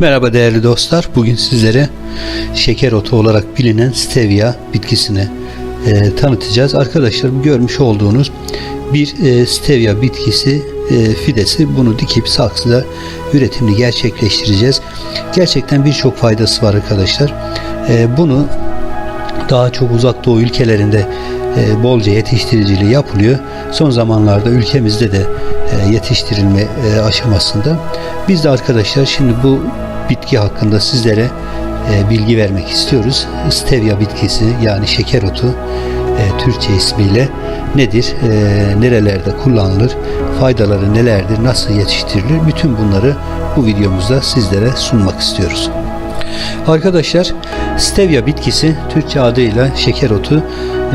Merhaba değerli dostlar. Bugün sizlere şeker otu olarak bilinen stevia bitkisini e, tanıtacağız. Arkadaşlar görmüş olduğunuz bir e, stevia bitkisi e, fidesi. Bunu dikip saksıda üretimini gerçekleştireceğiz. Gerçekten birçok faydası var arkadaşlar. E, bunu daha çok uzak doğu ülkelerinde e, bolca yetiştiriciliği yapılıyor. Son zamanlarda ülkemizde de e, yetiştirilme e, aşamasında. Biz de arkadaşlar şimdi bu bitki hakkında sizlere e, bilgi vermek istiyoruz. Stevia bitkisi yani şeker otu e, Türkçe ismiyle nedir, e, nerelerde kullanılır, faydaları nelerdir, nasıl yetiştirilir bütün bunları bu videomuzda sizlere sunmak istiyoruz. Arkadaşlar stevia bitkisi Türkçe adıyla şeker otu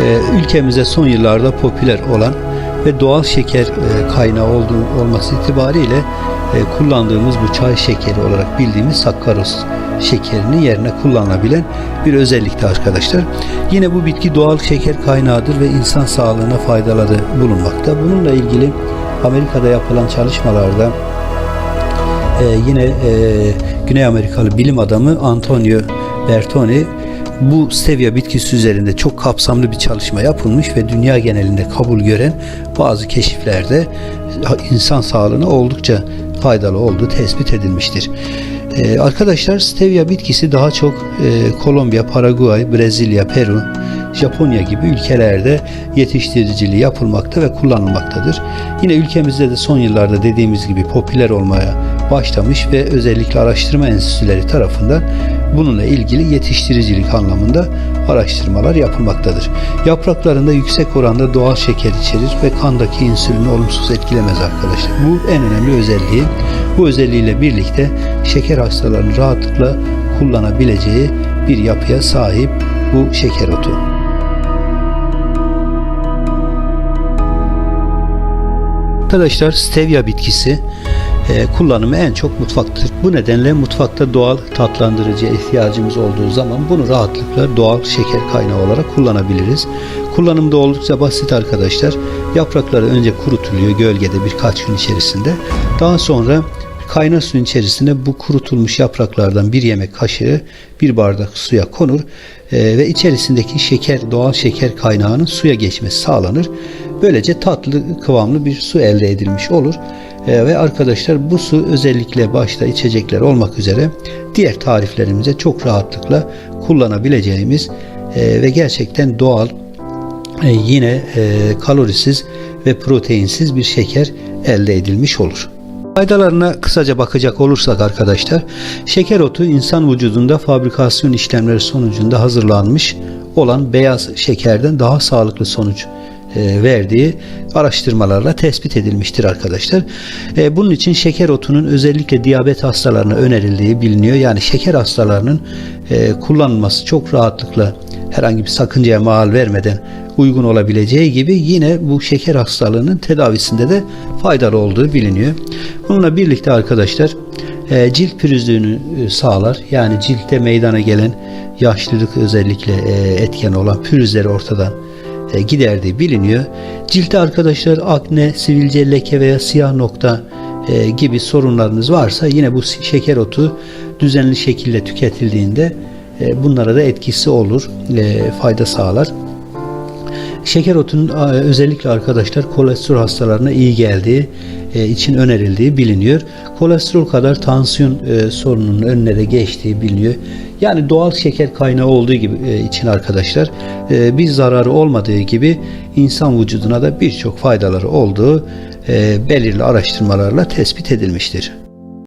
e, ülkemize son yıllarda popüler olan ve doğal şeker e, kaynağı olduğu olması itibariyle e, kullandığımız bu çay şekeri olarak bildiğimiz sakkaroz şekerinin yerine kullanılabilen bir özellikte arkadaşlar. Yine bu bitki doğal şeker kaynağıdır ve insan sağlığına faydaları bulunmakta. Bununla ilgili Amerika'da yapılan çalışmalarda ee, yine e, Güney Amerikalı bilim adamı Antonio Bertoni bu stevia bitkisi üzerinde çok kapsamlı bir çalışma yapılmış ve dünya genelinde kabul gören bazı keşiflerde insan sağlığına oldukça faydalı olduğu tespit edilmiştir. Ee, arkadaşlar stevia bitkisi daha çok e, Kolombiya, Paraguay, Brezilya, Peru, Japonya gibi ülkelerde yetiştiriciliği yapılmakta ve kullanılmaktadır. Yine ülkemizde de son yıllarda dediğimiz gibi popüler olmaya başlamış ve özellikle araştırma enstitüleri tarafından bununla ilgili yetiştiricilik anlamında araştırmalar yapılmaktadır. Yapraklarında yüksek oranda doğal şeker içerir ve kandaki insülini olumsuz etkilemez arkadaşlar. Bu en önemli özelliği. Bu özelliğiyle birlikte şeker hastalarının rahatlıkla kullanabileceği bir yapıya sahip bu şeker otu. Arkadaşlar stevia bitkisi e, kullanımı en çok mutfaktır. Bu nedenle mutfakta doğal tatlandırıcı ihtiyacımız olduğu zaman bunu rahatlıkla doğal şeker kaynağı olarak kullanabiliriz. Kullanımda oldukça basit arkadaşlar. Yaprakları önce kurutuluyor gölgede birkaç gün içerisinde. Daha sonra kaynar suyun içerisine bu kurutulmuş yapraklardan bir yemek kaşığı bir bardak suya konur e, ve içerisindeki şeker doğal şeker kaynağının suya geçmesi sağlanır. Böylece tatlı kıvamlı bir su elde edilmiş olur. E, ve arkadaşlar bu su özellikle başta içecekler olmak üzere diğer tariflerimize çok rahatlıkla kullanabileceğimiz e, ve gerçekten doğal e, yine e, kalorisiz ve proteinsiz bir şeker elde edilmiş olur. Faydalarına kısaca bakacak olursak arkadaşlar, şeker otu insan vücudunda fabrikasyon işlemleri sonucunda hazırlanmış olan beyaz şekerden daha sağlıklı sonuç verdiği araştırmalarla tespit edilmiştir arkadaşlar. E, bunun için şeker otunun özellikle diyabet hastalarına önerildiği biliniyor. Yani şeker hastalarının e, kullanılması çok rahatlıkla herhangi bir sakıncaya mal vermeden uygun olabileceği gibi yine bu şeker hastalığının tedavisinde de faydalı olduğu biliniyor. Bununla birlikte arkadaşlar cilt pürüzlüğünü sağlar. Yani ciltte meydana gelen yaşlılık özellikle etken olan pürüzleri ortadan e, giderdiği biliniyor. Ciltte arkadaşlar akne, sivilce, leke veya siyah nokta e, gibi sorunlarınız varsa yine bu şeker otu düzenli şekilde tüketildiğinde e, bunlara da etkisi olur, fayda sağlar. Şeker otunun özellikle arkadaşlar kolesterol hastalarına iyi geldiği için önerildiği biliniyor. Kolesterol kadar tansiyon sorununun önüne de geçtiği biliniyor. Yani doğal şeker kaynağı olduğu gibi e, için arkadaşlar e, bir zararı olmadığı gibi insan vücuduna da birçok faydaları olduğu e, belirli araştırmalarla tespit edilmiştir.